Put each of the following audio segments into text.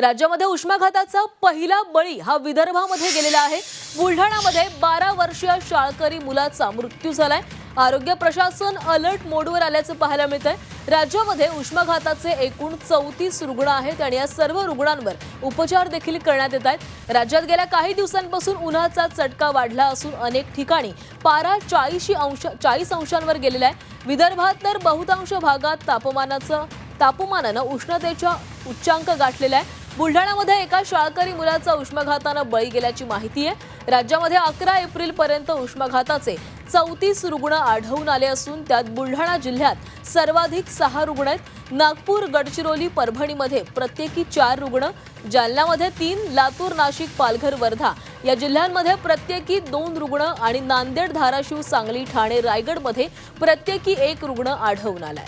राज्यामध्ये उष्माघाताचा पहिला बळी हा विदर्भामध्ये गेलेला आहे. बुलढाणामध्ये बारा वर्षीय शाळकरी मुलाचा मृत्यू झालाय. आरोग्य प्रशासन अलर्ट मोडवर आल्याचं पाहायला मिळत आहे राज्यामध्ये उष्माघाताचे एकूण चौतीस रुग्ण आहेत आणि या सर्व रुग्णांवर उपचार देखील करण्यात येत आहेत. राज्यात गेल्या काही दिवसांपासून उन्हाचा चटका वाढला असून अनेक ठिकाणी पारा चाळीशी अंश चाळीस अंशांवर गेलेला आहे. विदर्भात तर बहुतांश भागात तापमानाचं तापमानानं उष्णतेच्या उच्चांक गाठलेला आहे. बुलढाण्यामध्ये एका शाळकरी मुलाचा उष्माघातानं बळी गेल्याची माहिती आहे. राज्यामध्ये अकरा एप्रिल पर्यंत उष्माघाताचे चौतीस रुग्ण आढळून आले असून त्यात बुलढाणा जिल्ह्यात सर्वाधिक सहा रुग्ण आहेत. नागपूर गडचिरोली परभणीमध्ये प्रत्येकी चार रुग्ण जालन्यामध्ये तीन लातूर नाशिक पालघर वर्धा या जिल्ह्यांमध्ये प्रत्येकी दोन रुग्ण आणि नांदेड धाराशिव सांगली ठाणे रायगडमध्ये प्रत्येकी एक रुग्ण आढळून आलाय.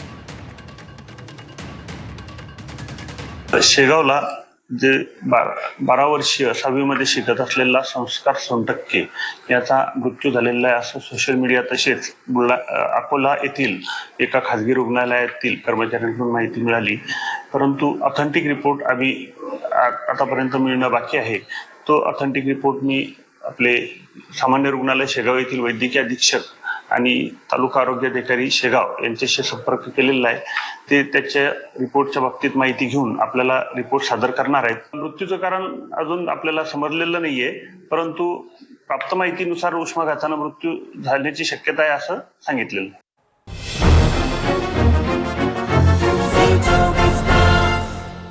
शेगावला जे बारा बारा वर्षीय सहावीमध्ये शिकत असलेला संस्कार सोनटक्के याचा मृत्यू झालेला आहे असं सोशल मीडिया तसेच बुलढा अकोला येथील एका खाजगी रुग्णालयातील कर्मचाऱ्यांकडून माहिती मिळाली. परंतु ऑथेंटिक रिपोर्ट आम्ही आ- आतापर्यंत मिळणं बाकी आहे. तो ऑथेंटिक रिपोर्ट मी आपले सामान्य रुग्णालय शेगाव येथील वैद्यकीय अधीक्षक आणि तालुका आरोग्य अधिकारी शेगाव यांच्याशी संपर्क केलेला आहे ते त्याच्या रिपोर्टच्या बाबतीत माहिती घेऊन आपल्याला रिपोर्ट सादर करणार आहेत मृत्यूचं कारण अजून आपल्याला समजलेलं नाहीये परंतु प्राप्त माहितीनुसार उष्माघातानं मृत्यू झाल्याची शक्यता आहे असं सांगितलेलं आहे.